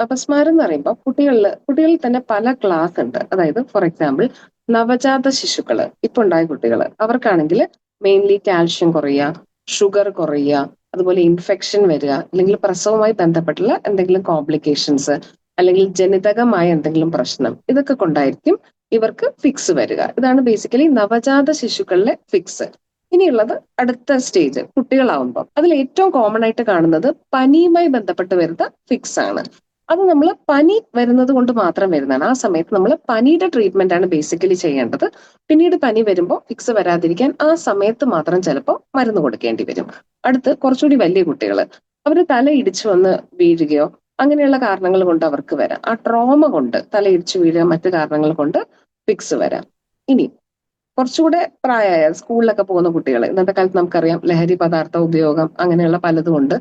അപസ്മാരം എന്ന് പറയുമ്പോൾ കുട്ടികളിൽ കുട്ടികളിൽ തന്നെ പല ക്ലാസ് ഉണ്ട്. അതായത് ഫോർ എക്സാമ്പിൾ നവജാത ശിശുക്കൾ ഇപ്പൊ ഉണ്ടായ കുട്ടികൾ അവർക്കാണെങ്കിൽ മെയിൻലി കാൽഷ്യം കുറയുക ഷുഗർ കുറയുക അതുപോലെ ഇൻഫെക്ഷൻ വരിക അല്ലെങ്കിൽ പ്രസവവുമായി ബന്ധപ്പെട്ടുള്ള എന്തെങ്കിലും കോംപ്ലിക്കേഷൻസ് അല്ലെങ്കിൽ ജനിതകമായ എന്തെങ്കിലും പ്രശ്നം ഇതൊക്കെ കൊണ്ടായിരിക്കും ഇവർക്ക് ഫിക്സ് വരിക. ഇതാണ് ബേസിക്കലി നവജാത ശിശുക്കളിലെ ഫിക്സ് ഇനിയുള്ളത് അടുത്ത സ്റ്റേജ് കുട്ടികളാവുമ്പോൾ അതിൽ ഏറ്റവും കോമൺ ആയിട്ട് കാണുന്നത് പനിയുമായി ബന്ധപ്പെട്ട് വരുന്ന ഫിക്സ് ആണ്. അത് നമ്മൾ പനി വരുന്നത് കൊണ്ട് മാത്രം വരുന്നതാണ്. ആ സമയത്ത് നമ്മൾ പനിയുടെ ട്രീറ്റ്മെന്റ് ആണ് ബേസിക്കലി ചെയ്യേണ്ടത്. പിന്നീട് പനി വരുമ്പോൾ ഫിക്സ് വരാതിരിക്കാൻ ആ സമയത്ത് മാത്രം ചിലപ്പോൾ മരുന്ന് കൊടുക്കേണ്ടി വരും. അടുത്ത് കുറച്ചുകൂടി വലിയ കുട്ടികൾ അവർ തല ഇടിച്ചു വന്ന് വീഴുകയോ അങ്ങനെയുള്ള കാരണങ്ങൾ കൊണ്ട് അവർക്ക് വരാം. ആ ട്രോമ കൊണ്ട് തല ഇടിച്ചു വീഴുക മറ്റു കാരണങ്ങൾ കൊണ്ട് ഫിക്സ് വരാം. ഇനി കുറച്ചുകൂടെ പ്രായമായ സ്കൂളിലൊക്കെ പോകുന്ന കുട്ടികൾ ഇന്നത്തെ കാലത്ത് നമുക്കറിയാം ലഹരി പദാർത്ഥ ഉപയോഗം അങ്ങനെയുള്ള പലതും ഉണ്ട്.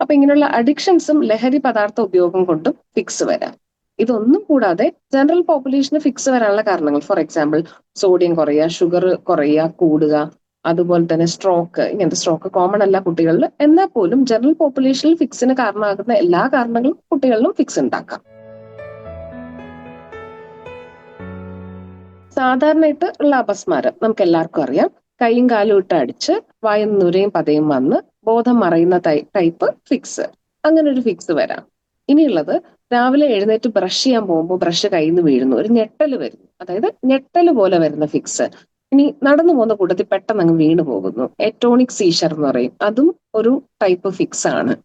അപ്പൊ ഇങ്ങനെയുള്ള അഡിക്ഷൻസും ലഹരി പദാർത്ഥ ഉപയോഗം കൊണ്ടും ഫിക്സ് വരാം. ഇതൊന്നും കൂടാതെ ജനറൽ പോപ്പുലേഷന് ഫിക്സ് വരാനുള്ള കാരണങ്ങൾ ഫോർ എക്സാമ്പിൾ സോഡിയം കുറയുക ഷുഗർ കുറയുക കൂടുക അതുപോലെ തന്നെ സ്ട്രോക്ക് ഇങ്ങനത്തെ സ്ട്രോക്ക് കോമൺ അല്ല കുട്ടികളിൽ. എന്നാൽ പോലും ജനറൽ പോപ്പുലേഷനിൽ ഫിക്സിന് കാരണമാകുന്ന എല്ലാ കാരണങ്ങളും കുട്ടികളിലും ഫിക്സ് ഉണ്ടാക്കാം. സാധാരണയായിട്ട് ഉള്ള അപസ്മാരം നമുക്ക് എല്ലാവർക്കും അറിയാം. കൈയും കാലും ഇട്ട് അടിച്ച് വായും നുരയും പതയും വന്ന് ബോധം മറയുന്ന ടൈപ്പ് ഫിക്സ് അങ്ങനെ ഒരു ഫിക്സ് വരാം. ഇനിയുള്ളത് രാവിലെ എഴുന്നേറ്റ് ബ്രഷ് ചെയ്യാൻ പോകുമ്പോൾ ബ്രഷ് കയ്യിൽ നിന്ന് വീഴുന്നു. ഒരു ഞെട്ടൽ വരുന്നു. അതായത് ഞെട്ടൽ പോലെ വരുന്ന ഫിക്സ് ഇനി നടന്നു പോകുന്ന കൂട്ടത്തിൽ പെട്ടെന്ന് അങ്ങ് വീണു പോകുന്നു. എറ്റോണിക് സീഷർ എന്ന് പറയും. അതും ഒരു ടൈപ്പ് ഫിക്സ് ആണ്.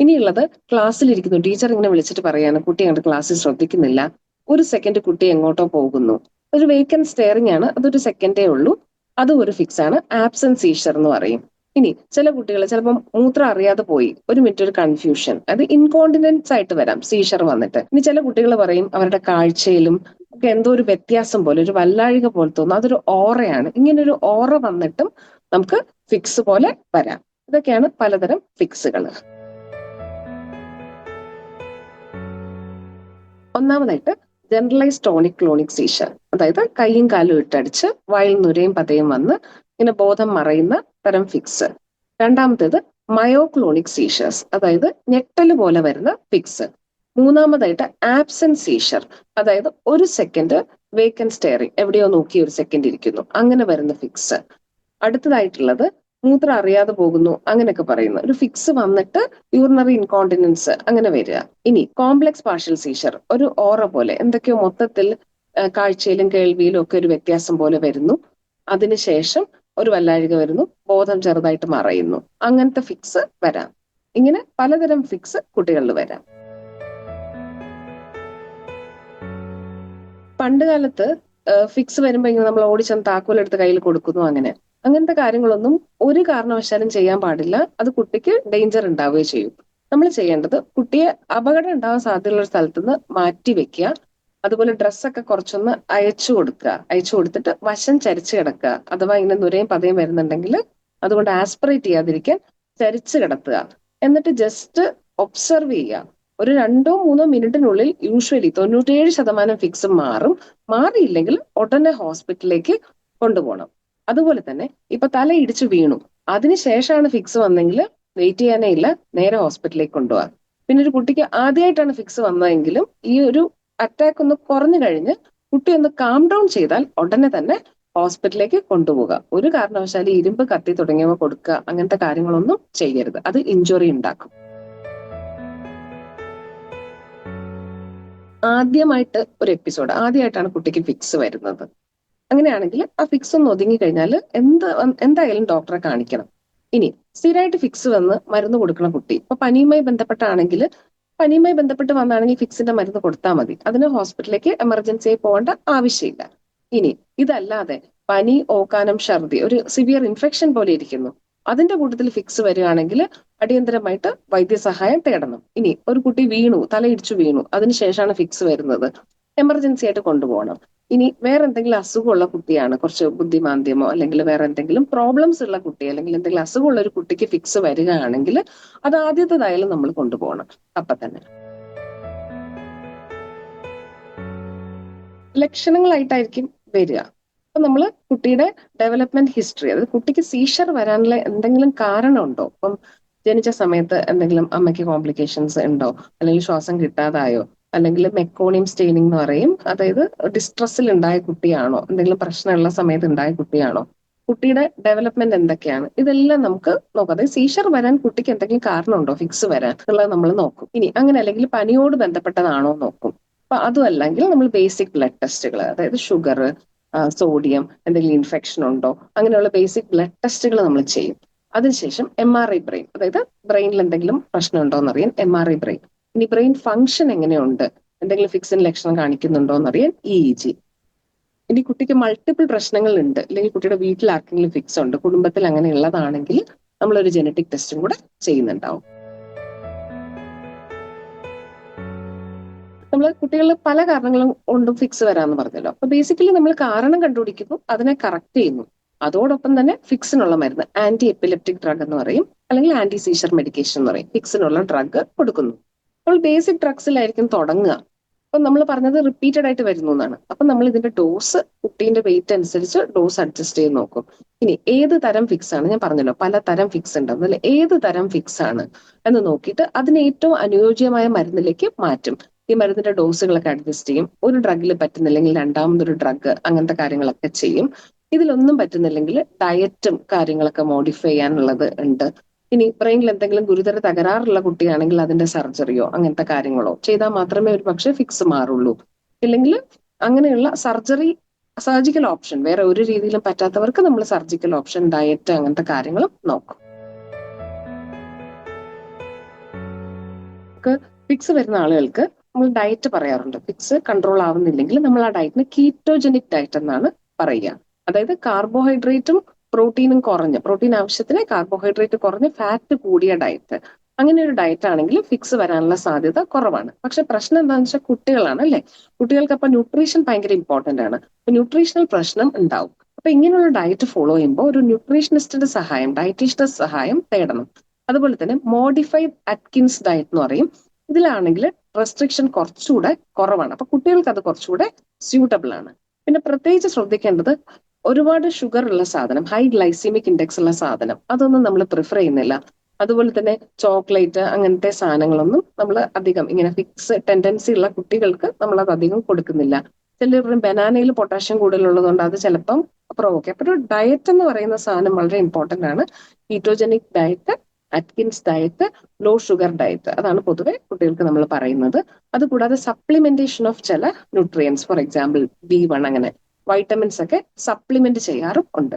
ഇനിയുള്ളത് ക്ലാസ്സിലിരിക്കുന്നു. ടീച്ചർ ഇങ്ങനെ വിളിച്ചിട്ട് പറയാണ് കുട്ടി അങ്ങോട്ട് ക്ലാസ്സിൽ ശ്രദ്ധിക്കുന്നില്ല. ഒരു സെക്കൻഡ് കുട്ടി എങ്ങോട്ടോ പോകുന്നു. ഒരു വേക്കൻ സ്റ്റെയറിംഗ് ആണ്. അതൊരു സെക്കൻഡേ ഉള്ളൂ. അതും ഒരു ഫിക്സ് ആണ്. ആബ്സെന്റ് സീഷർ എന്ന് പറയും. ഇനി ചില കുട്ടികൾ ചിലപ്പം മൂത്രം അറിയാതെ പോയി. ഒരു മിനിറ്റ് ഒരു കൺഫ്യൂഷൻ അത് ഇൻകോണ്ടിനൻസ് ആയിട്ട് വരാം. സീഷർ വന്നിട്ട്. ഇനി ചില കുട്ടികൾ പറയും അവരുടെ കാഴ്ചയിലും ഒക്കെ എന്തോ ഒരു വ്യത്യാസം പോലെ ഒരു വല്ലാഴിക പോലെ തോന്നും. അതൊരു ഓറയാണ്. ഇങ്ങനെ ഒരു ഓറ വന്നിട്ടും നമുക്ക് ഫിക്സ് പോലെ വരാം. ഇതൊക്കെയാണ് പലതരം ഫിക്സുകൾ ഒന്നാമതായിട്ട് ജനറലൈസ് ടോണിക് ക്ലോണിക് സീഷർ അതായത് കൈയും കാലും ഇട്ടടിച്ച് വായിൽ നുരയും പതയും വന്ന് ഇങ്ങനെ ബോധം മറയുന്ന തരം ഫിക്സ് രണ്ടാമത്തേത് മയോക്ലോണിക് സീഷേഴ്സ് അതായത് ഞെട്ടൽ പോലെ വരുന്ന ഫിക്സ് മൂന്നാമതായിട്ട് ആബ്സെന്റ് സീഷർ അതായത് ഒരു സെക്കൻഡ് വേക്കൻ സ്റ്റെയറിംഗ് എവിടെയോ നോക്കി ഒരു സെക്കൻഡ് ഇരിക്കുന്നു. അങ്ങനെ വരുന്ന ഫിക്സ് അടുത്തതായിട്ടുള്ളത് മൂത്രം അറിയാതെ പോകുന്നു അങ്ങനെയൊക്കെ പറയുന്നു. ഒരു ഫിക്സ് വന്നിട്ട് യൂറിനറി ഇൻകോണ്ടിനൻസ് അങ്ങനെ വരിക. ഇനി കോംപ്ലക്സ് പാർഷ്യൽ സീഷർ ഒരു ഓറ പോലെ എന്തൊക്കെയോ മൊത്തത്തിൽ കാഴ്ചയിലും കേൾവിയിലും ഒക്കെ ഒരു വ്യത്യാസം പോലെ വരുന്നു. അതിനുശേഷം ഒരു വല്ലാഴിക വരുന്നു. ബോധം ചെറുതായിട്ട് മറയുന്നു. അങ്ങനത്തെ ഫിക്സ് വരാം. ഇങ്ങനെ പലതരം ഫിക്സ് കുട്ടികളിൽ വരാം. പണ്ട് കാലത്ത് ഫിക്സ് വരുമ്പോ ഇങ്ങനെ നമ്മൾ ഓടിച്ചെന്ന് താക്കോലെടുത്ത് കയ്യിൽ കൊടുക്കുന്നു അങ്ങനെ. അങ്ങനത്തെ കാര്യങ്ങളൊന്നും ഒരു കാരണവശാലും ചെയ്യാൻ പാടില്ല. അത് കുട്ടിക്ക് ഡേഞ്ചർ ഉണ്ടാവുകയും ചെയ്യും. നമ്മൾ ചെയ്യേണ്ടത് കുട്ടിയെ അപകടം ഉണ്ടാവാൻ സാധ്യതയുള്ള സ്ഥലത്ത് നിന്ന് മാറ്റി വെക്കുക. അതുപോലെ ഡ്രസ്സൊക്കെ കുറച്ചൊന്ന് അയച്ചു കൊടുക്കുക. അയച്ചു കൊടുത്തിട്ട് വശം ചരിച്ചു കിടക്കുക. അഥവാ ഇങ്ങനെ നുരയും പതയും വരുന്നുണ്ടെങ്കിൽ അതുകൊണ്ട് ആസ്പിറേറ്റ് ചെയ്യാതിരിക്കാൻ ചരിച്ചു കിടത്തുക. എന്നിട്ട് ജസ്റ്റ് ഒബ്സർവ് ചെയ്യുക. ഒരു രണ്ടോ മൂന്നോ മിനിറ്റിനുള്ളിൽ യൂഷ്വലി തൊണ്ണൂറ്റേഴ് ശതമാനം ഫിക്സ് മാറും. മാറിയില്ലെങ്കിൽ ഉടനെ ഹോസ്പിറ്റലിലേക്ക് കൊണ്ടുപോകണം. അതുപോലെ തന്നെ ഇപ്പൊ തല ഇടിച്ചു വീണു. അതിനുശേഷമാണ് ഫിക്സ് വന്നെങ്കിൽ വെയിറ്റ് ചെയ്യാനേ ഇല്ല. നേരെ ഹോസ്പിറ്റലിലേക്ക് കൊണ്ടുപോകാം. പിന്നെ ഒരു കുട്ടിക്ക് ആദ്യമായിട്ടാണ് ഫിക്സ് വന്നതെങ്കിലും ഈ ഒരു അറ്റാക്ക് ഒന്ന് കുറഞ്ഞു കഴിഞ്ഞ് കുട്ടി ഒന്ന് കാം ഡൗൺ ചെയ്താൽ ഉടനെ തന്നെ ഹോസ്പിറ്റലിലേക്ക് കൊണ്ടുപോകുക ഒരു കാരണവശാലും ഇരുമ്പ് കത്തി തുടങ്ങിയവ കൊടുക്കുക അങ്ങനത്തെ കാര്യങ്ങളൊന്നും ചെയ്യരുത്. അത് ഇഞ്ചുറി ഉണ്ടാക്കും. ആദ്യമായിട്ട് ഒരു എപ്പിസോഡ് ആദ്യമായിട്ടാണ് കുട്ടിക്ക് ഫിക്സ് വരുന്നത്. അങ്ങനെയാണെങ്കിൽ ആ ഫിക്സ് ഒന്ന് ഒതുങ്ങി കഴിഞ്ഞാൽ എന്ത് എന്തായാലും ഡോക്ടറെ കാണിക്കണം. ഇനി സ്ഥിരമായിട്ട് ഫിക്സ് വന്ന് മരുന്ന് കൊടുക്കുന്ന കുട്ടി. ഇപ്പൊ പനിയുമായി ബന്ധപ്പെട്ടാണെങ്കിൽ പനിയുമായി ബന്ധപ്പെട്ട് വന്നാണെങ്കിൽ ഫിക്സിന്റെ മരുന്ന് കൊടുത്താൽ മതി. അതിന് ഹോസ്പിറ്റലിലേക്ക് എമർജൻസിയായി പോകേണ്ട ആവശ്യമില്ല. ഇനി ഇതല്ലാതെ പനി ഓക്കാനം ഛർദി ഒരു സിവിയർ ഇൻഫെക്ഷൻ പോലെ ഇരിക്കുന്നു. അതിന്റെ കൂട്ടത്തിൽ ഫിക്സ് വരികയാണെങ്കിൽ അടിയന്തരമായിട്ട് വൈദ്യസഹായം തേടണം. ഇനി ഒരു കുട്ടി വീണു തലയിടിച്ചു വീണു അതിനുശേഷമാണ് ഫിക്സ് വരുന്നത്. എമർജൻസി ആയിട്ട് കൊണ്ടുപോകണം. ഇനി വേറെ എന്തെങ്കിലും അസുഖമുള്ള കുട്ടിയാണ് കുറച്ച് ബുദ്ധിമാന്ദ്യമോ അല്ലെങ്കിൽ വേറെ എന്തെങ്കിലും പ്രോബ്ലംസ് ഉള്ള കുട്ടി അല്ലെങ്കിൽ എന്തെങ്കിലും അസുഖമുള്ള ഒരു കുട്ടിക്ക് ഫിക്സ് വരികയാണെങ്കിൽ അത് ആദ്യത്തേതായാലും നമ്മൾ കൊണ്ടുപോകണം. അപ്പൊ തന്നെ. ലക്ഷണങ്ങളായിട്ടായിരിക്കും വരിക. അപ്പൊ നമ്മൾ കുട്ടിയുടെ ഡെവലപ്മെന്റ് ഹിസ്റ്ററി അതായത് കുട്ടിക്ക് സീഷർ വരാനുള്ള എന്തെങ്കിലും കാരണമുണ്ടോ? ഇപ്പം ജനിച്ച സമയത്ത് എന്തെങ്കിലും അമ്മയ്ക്ക് കോംപ്ലിക്കേഷൻസ് ഉണ്ടോ? അല്ലെങ്കിൽ ശ്വാസം കിട്ടാതായോ? അല്ലെങ്കിൽ മെക്കോണിയം സ്റ്റെയിനിങ് എന്ന് പറയും. അതായത് ഡിസ്ട്രസ്സിൽ ഉണ്ടായ കുട്ടിയാണോ? എന്തെങ്കിലും പ്രശ്നമുള്ള സമയത്ത് ഉണ്ടായ കുട്ടിയാണോ? കുട്ടിയുടെ ഡെവലപ്മെന്റ് എന്തൊക്കെയാണ്? ഇതെല്ലാം നമുക്ക് നോക്കാം. അതായത് സീഷർ വരാൻ കുട്ടിക്ക് എന്തെങ്കിലും കാരണമുണ്ടോ? ഫിക്സ് വരാൻ എന്നുള്ളത് നമ്മൾ നോക്കും. ഇനി അങ്ങനെ അല്ലെങ്കിൽ പനിയോട് ബന്ധപ്പെട്ടതാണോ നോക്കും. അപ്പൊ അതും അല്ലെങ്കിൽ നമ്മൾ ബേസിക് ബ്ലഡ് ടെസ്റ്റുകൾ അതായത് ഷുഗർ സോഡിയം എന്തെങ്കിലും ഇൻഫെക്ഷൻ ഉണ്ടോ? അങ്ങനെയുള്ള ബേസിക് ബ്ലഡ് ടെസ്റ്റുകൾ നമ്മൾ ചെയ്യും. അതിനുശേഷം എം ആർ ഐ ബ്രെയിൻ അതായത് ബ്രെയിനിൽ എന്തെങ്കിലും പ്രശ്നം ഉണ്ടോ എന്നറിയാൻ എം ആർ ഐ ബ്രെയിൻ ഇനി ബ്രെയിൻ ഫങ്ഷൻ എങ്ങനെയുണ്ട്? എന്തെങ്കിലും ഫിക്സിൻ ലക്ഷണം കാണിക്കുന്നുണ്ടോ എന്നറിയാൻ ഇ ഇ ജി ഇനി കുട്ടിക്ക് മൾട്ടിപ്പിൾ പ്രശ്നങ്ങൾ ഉണ്ട് അല്ലെങ്കിൽ കുട്ടിയുടെ വീട്ടിൽ ആർക്കെങ്കിലും ഫിക്സ് ഉണ്ട് കുടുംബത്തിൽ അങ്ങനെ ഉള്ളതാണെങ്കിൽ നമ്മളൊരു ജനറ്റിക് ടെസ്റ്റും കൂടെ ചെയ്യുന്നുണ്ടാവും. നമ്മൾ കുട്ടികളിൽ പല കാരണങ്ങളും കൊണ്ടും ഫിക്സ് വരാമെന്ന് പറഞ്ഞല്ലോ. അപ്പൊ ബേസിക്കലി നമ്മൾ കാരണം കണ്ടുപിടിക്കുന്നു അതിനെ കറക്റ്റ് ചെയ്യുന്നു. അതോടൊപ്പം തന്നെ ഫിക്സിനുള്ള മരുന്ന് ആന്റി എപ്പിലെപ്റ്റിക് ഡ്രഗ് എന്ന് പറയും അല്ലെങ്കിൽ ആന്റി സീഷർ മെഡിക്കേഷൻ എന്ന് പറയും ഫിക്സിനുള്ള ഡ്രഗ് കൊടുക്കുന്നു. അപ്പോൾ ബേസിക് ഡ്രഗ്സിലായിരിക്കും തുടങ്ങുക. അപ്പൊ നമ്മൾ പറഞ്ഞത് റിപ്പീറ്റഡ് ആയിട്ട് വരുന്നു എന്നാണ്. അപ്പൊ നമ്മൾ ഇതിന്റെ ഡോസ് കുട്ടീന്റെ വെയിറ്റ് അനുസരിച്ച് ഡോസ് അഡ്ജസ്റ്റ് ചെയ്ത് നോക്കും. ഇനി ഏത് തരം ഫിക്സ് ആണ്? ഞാൻ പറഞ്ഞല്ലോ പല തരം ഫിക്സ് ഉണ്ട് അല്ലെ ഏത് തരം ഫിക്സ് ആണ് എന്ന് നോക്കിയിട്ട് അതിന് ഏറ്റവും അനുയോജ്യമായ മരുന്നിലേക്ക് മാറ്റും. ഈ മരുന്നിന്റെ ഡോസുകളൊക്കെ അഡ്ജസ്റ്റ് ചെയ്യും. ഒരു ഡ്രഗിൽ പറ്റുന്നില്ലെങ്കിൽ രണ്ടാമതൊരു ഡ്രഗ് അങ്ങനത്തെ കാര്യങ്ങളൊക്കെ ചെയ്യും. ഇതിലൊന്നും പറ്റുന്നില്ലെങ്കിൽ ഡയറ്റും കാര്യങ്ങളൊക്കെ മോഡിഫൈ ചെയ്യാനുള്ളത് ഉണ്ട്. ഇനി ബ്രെയിനിൽ എന്തെങ്കിലും ഗുരുതര തകരാറുള്ള കുട്ടിയാണെങ്കിൽ അതിന്റെ സർജറിയോ അങ്ങനത്തെ കാര്യങ്ങളോ ചെയ്താൽ മാത്രമേ ഒരു പക്ഷേ ഫിക്സ് മാറുള്ളൂ. ഇല്ലെങ്കിൽ അങ്ങനെയുള്ള സർജറി സർജിക്കൽ ഓപ്ഷൻ വേറെ ഒരു രീതിയിലും പറ്റാത്തവർക്ക് നമ്മൾ സർജിക്കൽ ഓപ്ഷൻ ഡയറ്റ് അങ്ങനത്തെ കാര്യങ്ങളും നോക്കും. ഫിക്സ് വരുന്ന ആളുകൾക്ക് നമ്മൾ ഡയറ്റ് പറയാറുണ്ട്. ഫിക്സ് കൺട്രോൾ ആവുന്നില്ലെങ്കിൽ നമ്മൾ ആ ഡയറ്റിന് കീറ്റോജനിക് ഡയറ്റ് എന്നാണ് പറയുക. അതായത് കാർബോഹൈഡ്രേറ്റും പ്രോട്ടീനും കുറഞ്ഞ് പ്രോട്ടീൻ ആവശ്യത്തിന് കാർബോഹൈഡ്രേറ്റ് കുറഞ്ഞ് ഫാറ്റ് കൂടിയ ഡയറ്റ് അങ്ങനെ ഒരു ഡയറ്റ് ആണെങ്കിൽ ഫിക്സ് വരാനുള്ള സാധ്യത കുറവാണ്. പക്ഷെ പ്രശ്നം എന്താണെന്ന് വെച്ചാൽ കുട്ടികളാണ് അല്ലെ? കുട്ടികൾക്ക് അപ്പൊ ന്യൂട്രീഷൻ ഭയങ്കര ഇമ്പോർട്ടന്റ് ആണ്. ന്യൂട്രീഷണൽ പ്രശ്നം ഉണ്ടാവും. അപ്പൊ ഇങ്ങനെയുള്ള ഡയറ്റ് ഫോളോ ചെയ്യുമ്പോൾ ഒരു ന്യൂട്രീഷനിസ്റ്റിന്റെ സഹായം ഡയറ്റീഷ്യന്റെ സഹായം തേടണം. അതുപോലെ തന്നെ മോഡിഫൈഡ് അറ്റ്കിൻസ് ഡയറ്റ് എന്ന് പറയും. ഇതിലാണെങ്കിൽ റെസ്ട്രിക്ഷൻ കുറച്ചുകൂടെ കുറവാണ്. അപ്പൊ കുട്ടികൾക്ക് അത് കുറച്ചുകൂടെ സ്യൂട്ടബിൾ ആണ്. പിന്നെ പ്രത്യേകിച്ച് ശ്രദ്ധിക്കേണ്ടത് ഒരുപാട് ഷുഗർ ഉള്ള സാധനം ഹൈ ഗ്ലൈസീമിക് ഇൻഡെക്സ് ഉള്ള സാധനം അതൊന്നും നമ്മൾ പ്രിഫർ ചെയ്യുന്നില്ല. അതുപോലെ തന്നെ ചോക്ലേറ്റ് അങ്ങനത്തെ സാധനങ്ങളൊന്നും നമ്മൾ അധികം ഇങ്ങനെ ഫിക്സ് ടെൻഡൻസി ഉള്ള കുട്ടികൾക്ക് നമ്മൾ അത് അധികം കൊടുക്കുന്നില്ല. ചിലർ ബനാനയിൽ പൊട്ടാഷ്യം കൂടുതലുള്ളതുകൊണ്ട് അത് ചിലപ്പം പ്രൊവോക്ക് അപ്പൊ ഡയറ്റ് എന്ന് പറയുന്ന സാധനം വളരെ ഇമ്പോർട്ടന്റ് ആണ്. Ketogenic diet Atkins diet low sugar diet അതാണ് പൊതുവെ കുട്ടികൾക്ക് നമ്മൾ പറയുന്നത്. അതുകൂടാതെ സപ്ലിമെന്റേഷൻ ഓഫ് ചില nutrients for example B one അങ്ങനെ. വൈറ്റമിൻസ് ഒക്കെ സപ്ലിമെന്റ് ചെയ്യാറും ഉണ്ട്.